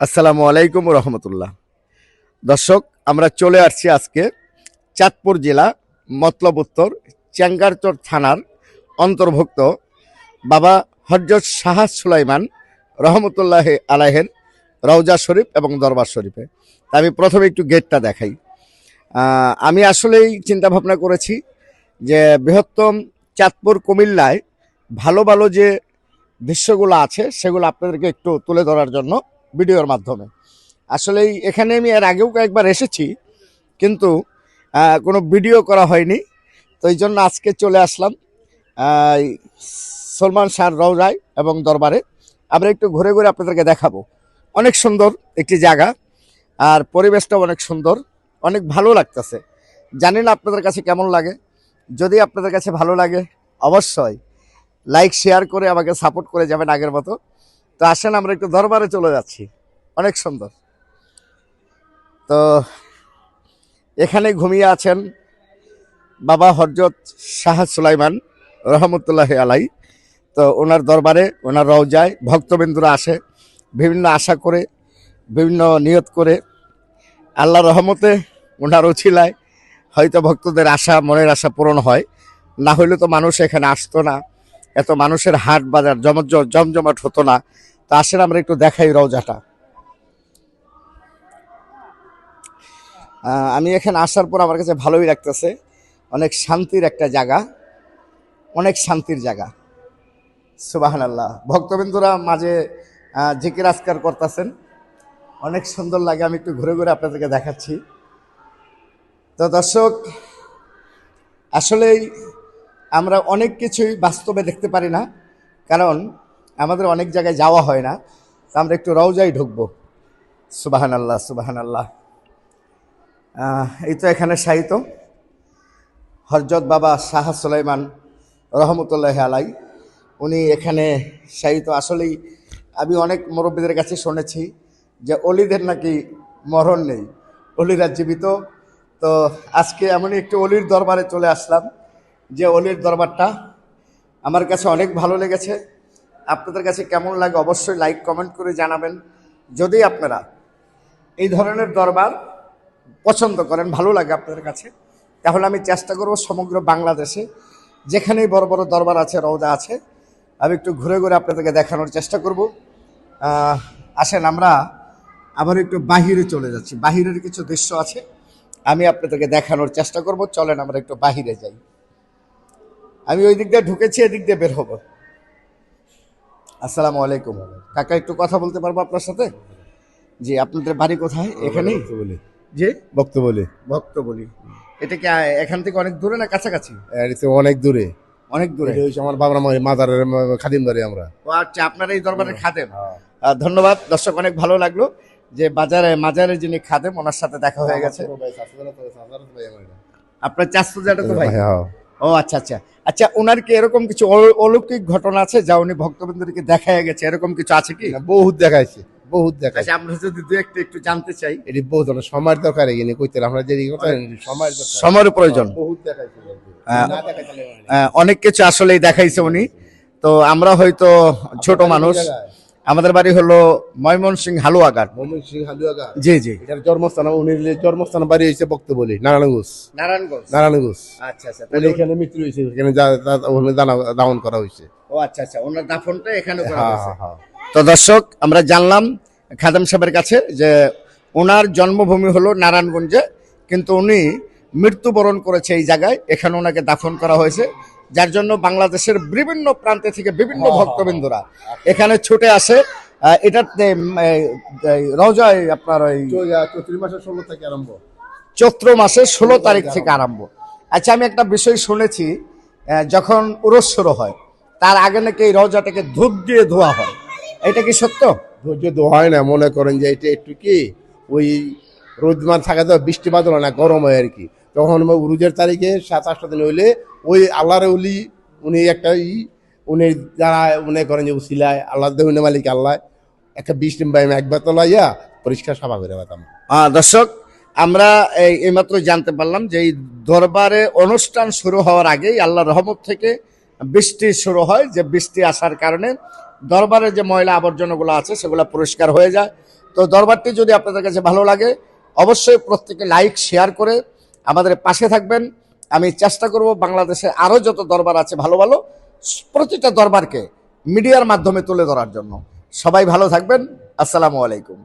আসসালামু আলাইকুম রহমতুল্লাহ। দর্শক, আমরা চলে আসছি আজকে চাঁদপুর জেলা মতলব উত্তর চ্যাঙ্গারচর থানার অন্তর্ভুক্ত বাবা হজরত শাহ সুলাইমান রহমতুল্লাহ আলাহের রওজা শরীফ এবং দরবার শরীফে। আমি প্রথমে একটু গেটটা দেখাই। আমি আসলেই চিন্তা ভাবনা করেছি যে বৃহত্তম চাঁদপুর কুমিল্লায় ভালো ভালো যে দৃশ্যগুলো আছে, সেগুলো আপনাদেরকে একটু তুলে ধরার জন্য ভিডিওর মাধ্যমে। আসলেই এখানে আমি এর আগেও কয়েকবার এসেছি, কিন্তু কোনো ভিডিও করা হয়নি। তো এই জন্য আজকে চলে আসলাম সলমান শাহ রওজায় এবং দরবারে। আমরা একটু ঘুরে ঘুরে আপনাদেরকে দেখাবো। অনেক সুন্দর একটি জায়গা, আর পরিবেশটা অনেক সুন্দর, অনেক ভালো লাগতেছে। জানি না আপনাদের কাছে কেমন লাগে। যদি আপনাদের কাছে ভালো লাগে, অবশ্যই লাইক, শেয়ার করে আমাকে সাপোর্ট করে যাবেন আগের মতো। তো আসেন, আমরা একটু দরবারে চলে যাচ্ছি। অনেক সুন্দর। তো এখানে ঘুমিয়ে আছেন বাবা হরজত শাহ সুলাইমান রহমতুল্লাহ আলাই। তো ওনার দরবারে, ওনার রওজায় ভক্তবিন্দুরা আসে, বিভিন্ন আশা করে, বিভিন্ন নিয়ত করে। আল্লাহ রহমতে ওনার উছিলায় হয়তো ভক্তদের আশা, মনের আশা পূরণ হয়। না হলে তো মানুষ এখানে আসতো না। এত মানুষের হাট বাজার জম জমজমাট হতো না। তো আসেন আমরা একটু দেখাই রওজাটা। আমি এখানে আসার পর আমার কাছে ভালোই লাগতেছে। অনেক শান্তির একটা জায়গা। অনেক শান্তির জায়গা। সুবাহান আল্লাহ ভক্তবিন্দুরা মাঝে জিকির আজকার করতেছেন। অনেক সুন্দর লাগে। আমি একটু ঘুরে ঘুরে আপনাদেরকে দেখাচ্ছি। তো দর্শক, আসলেই আমরা অনেক কিছুই বাস্তবে দেখতে পারি না, কারণ আমাদের অনেক জায়গায় যাওয়া হয় না। তো আমরা একটু রওজাই ঢুকবো। সুবাহান আল্লাহ সুবাহান আল্লাহ এই তো এখানে সাহিত্য হরজত বাবা শাহ সুলাইমান রহমতুল্লাহ আলাই উনি এখানে সাহিত্য আসলেই আমি অনেক মুরব্বীদের কাছে শুনেছি যে অলিদের নাকি মরণ নেই, অলিরা জীবিত। তো আজকে এমনই একটু অলির দরবারে চলে আসলাম। যে অলির দরবারটা, আমার কাছে অনেক ভালো লেগেছে। আপনাদের কাছে কেমন লাগে অবশ্যই লাইক কমেন্ট করে জানাবেন। যদি আপনারা এই ধরনের দরবার পছন্দ করেন, ভালো লাগে আপনাদের কাছে, তাহলে আমি চেষ্টা করব সমগ্র বাংলাদেশে যেখানেই বড় বড় দরবার আছে রওদা আছে, আমি একটু ঘুরে ঘুরে আপনাদেরকে দেখানোর চেষ্টা করব। আসেন, আমরা আবার একটু বাহিরে চলে যাচ্ছি। বাহিরের কিছু দৃশ্য আছে, আমি আপনাদেরকে দেখানোর চেষ্টা করব। চলেন, আমরা একটু বাহিরে যাই। আমি ওই দিক দিয়ে ঢুকেছি এদিক দিয়ে বের হব। আসসালামু আলাইকুম। কাকা একটু কথা বলতে পারব আপনার সাথে? জি আপনাদের বাড়ি কোথায়? এখানে? বলি জি? বক্ত বলি ভক্ত বলি এটা কি এখান থেকে অনেক দূরে না কাছাকাছি? অনেক দূরে। অনেক দূরে? আমার বাবার মা- মাজারের ম- খাদিম বাড়ি আমরা। ও আচ্ছা আপনারা এই দরবারের খাদেম। ধন্যবাদ। দর্শক অনেক ভালো লাগল যে বাজারে মাজারে যিনি খাদেম ওনার সাথে দেখা হয়ে গেছে। আপনার চাষতো যেটা তো ভাই হ্যাঁ। ও আচ্ছা আচ্ছা। আচ্ছা ওনার কি এরকম কিছু অল- অলৌকিক ঘটনা আছে যা উনি ভক্তবৃন্দকে দেখা গেছে? এরকম কিছু আছে কি? বহুত দেখাইছে বহুত দেখাইছে। আচ্ছা আমরা যদি দু একটু একটু জানতে চাই। এটি বহুত অনেক সময়ের দরকার এখানে কইতে আমরা যে সময়ের সময়ের প্রয়োজন। বহুত দেখাইছে অনেক কিছু আসলেই দেখাইছে উনি। তো আমরা হয়তো ছোট মানুষ। আমাদের বাড়ি হলো ময়মনসিং হালুয়াঘাট। মমিন সিং হালুয়াগা জি জি। এটার জন্মস্থান উনি জন্মস্থান বাড়ি হয়েছে বক্ত বলি নারায়ণগঞ্জ। নারায়ণগঞ্জ? নারায়ণগঞ্জ। আচ্ছা আচ্ছা তাহলে- এখানে মৃত্যু হয়েছে এখানে ওখানে দানা- করা হয়েছে। ও আচ্ছা আচ্ছা ওনার দাফনটা এখানে করা হ্যাঁ হয়েছে। হ্যাঁ হ্যাঁ। তো দর্শক আমরা জানলাম খাদেম সাহেবের কাছে যে ওনার জন্মভূমি হলো নারায়ণগঞ্জে কিন্তু উনি মৃত্যুবরণ করেছে এই জায়গায় এখানে ওনাকে দাফন করা হয়েছে। যার জন্য বাংলাদেশের বিভিন্ন প্রান্তে থেকে বিভিন্ন ভক্তবিন্দুরা এখানে ছুটে আসে। এটাতে রওজায় আপনার ওই চৈত্র মাসের ষোলো থেকে আরম্ভ। চৈত্র মাসের ষোলো তারিখ থেকে আরম্ভ। আচ্ছা আমি একটা বিষয় শুনেছি যখন উরস শুরু হয় তার আগে নাকি এই রওজাটাকে ধূপ দিয়ে ধোয়া হয়। এটা কি সত্য? ধৈর্য হয় না মনে করেন যে এটা একটু কি ওই রোদমান থাকা তো বৃষ্টি বাদল হয় না গরম হয় আর কি। তখন উরুজের তারিখে সাত, আটটা দিন হইলে ওই আল্লাহর উলি উনি একটা ই, উনি যারা মনে করেন যে উসিলায় আল্লাহ দেহুনে মালিক আল্লাহ একটা বৃষ্টি বাইম একবার তোলাইয়া পরিষ্কার সাফা করে পেতাম দর্শক, আমরা এই এইমাত্র জানতে পারলাম যে এই দরবারে অনুষ্ঠান শুরু হওয়ার আগেই আল্লাহ রহমত থেকে বৃষ্টি শুরু হয়। যে বৃষ্টি আসার কারণে দরবারে যে ময়লা আবর্জনাগুলো আছে সেগুলো পরিষ্কার হয়ে যায়। তো দরবারটি যদি আপনাদের কাছে ভালো লাগে, অবশ্যই প্রত্যেকে লাইক, শেয়ার করে আমাদের পাশে থাকবেন। আমি চেষ্টা করব বাংলাদেশে আরও যত দরবার আছে ভালো ভালো, প্রতিটা দরবারকে মিডিয়ার মাধ্যমে তুলে ধরার জন্য। সবাই ভালো থাকবেন। আসসালামু আলাইকুম।